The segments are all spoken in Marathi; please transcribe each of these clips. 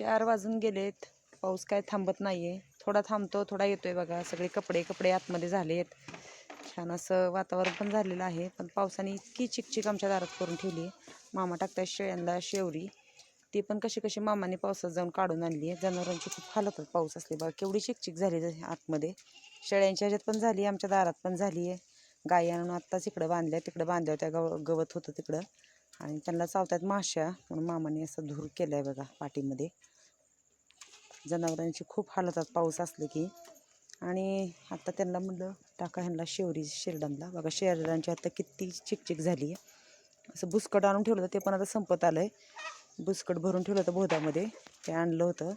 चार वाजून गेलेत. पाऊस काय थांबत नाही आहे थोडा थांबतो थोडा येतोय बघा. सगळे कपडे कपडे आतमध्ये झालेत. छान असं वातावरण पण झालेलं आहे. पण पावसाने इतकी चिकचिक आमच्या दारात करून ठेवली. आहे मामा टाकताय शेळ्यांना शेवरी. ती पण कशी कशी मामाने पावसात जाऊन काढून आणली आहे. जनावरांची खूप हालत पाऊस असली बघा. केवढी चिकचिक झाली आतमध्ये. शेळ्यांच्या ह्याच्यात पण झाली आमच्या दारात पण झाली आहे. गाई आणून आत्ताच इकडं बांधल्या. तिकडं बांधल्या त्या गव गवत होतं तिकडं. आणि त्यांना चावतात माश्या म्हणून मामाने असं धूर केलं आहे बघा पाठीमध्ये. जनावरांची खूप हालतात पाऊस असले की. आणि आता त्यांना म्हणलं टाका ह्यांना शेवरी शेरडांना. बघा शेरडांची आता किती चिकचिक झाली आहे. असं बुसकट आणून ठेवलं होतं ते पण आता संपत आलं आहे बुसकट भरून ठेवलं होतं बोधामध्ये ते आणलं होतं.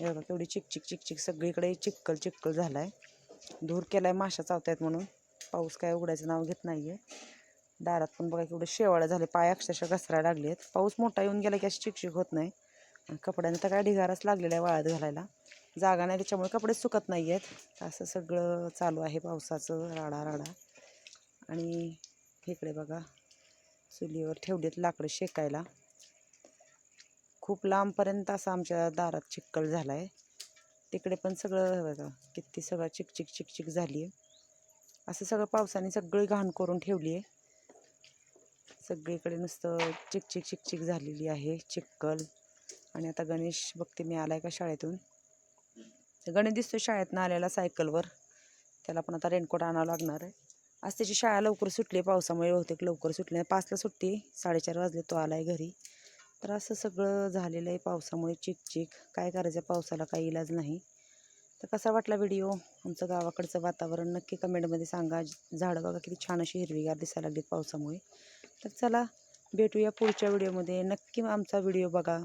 बघा केवढी चिकचिक चिकचिक. सगळीकडे चिक्कल चिक्कल झाला आहे धूर केला आहे माशा चावतायत म्हणून. पाऊस काय उघडायचं नाव घेत नाही आहे दारात पण बघा एवढं शेवाळं झाले. पाय अक्षरशः घसरायला लागले आहेत पाऊस मोठा येऊन गेला की अशी चिकचिक होत नाही. आणि कपड्यांना तर काय ढिगाराच लागलेला आहे वाळत घालायला. जागा नाही त्याच्यामुळे कपडे सुकत नाही आहेत. असं सगळं चालू आहे पावसाचं राडा राडा. आणि इकडे बघा चुलीवर ठेवलेत लाकडं शेकायला. खूप लांबपर्यंत असं आमच्या दारात चिक्कल झाला आहे तिकडे पण सगळं बघा किती सगळं चिकचिक चिकचिक झाली आहे असं सगळं पावसाने सगळी घाण करून ठेवली आहे सगळीकडे नुसतं चिकचिक चिकचिक झालेली आहे चिक्कल. आणि आता गणेश बघते मी आला आहे का शाळेतून? गणेश दिसतो शाळेतनं आलेला सायकलवर. त्याला पण आता रेनकोट आणावं लागणार आहे. आज त्याची शाळा लवकर सुटली पावसामुळे बहुतेक लवकर सुटली नाही. पाचला सुट्टी साडेचार वाजले तो आला आहे घरी. तर असं सगळं झालेलं आहे पावसामुळे चिकचिक. काय करायचं पावसाला काही इलाज नाही. तर कसा वाटला व्हिडिओ? आमचं गावाकडचं वातावरण? नक्की कमेंटमध्ये सांगा. झाडं बघा किती छान अशी हिरवीगार दिसायला लागलीत पावसामुळे. तर चला भेटूया पुढच्या व्हिडिओमध्ये. नक्की आमचा व्हिडिओ बघा.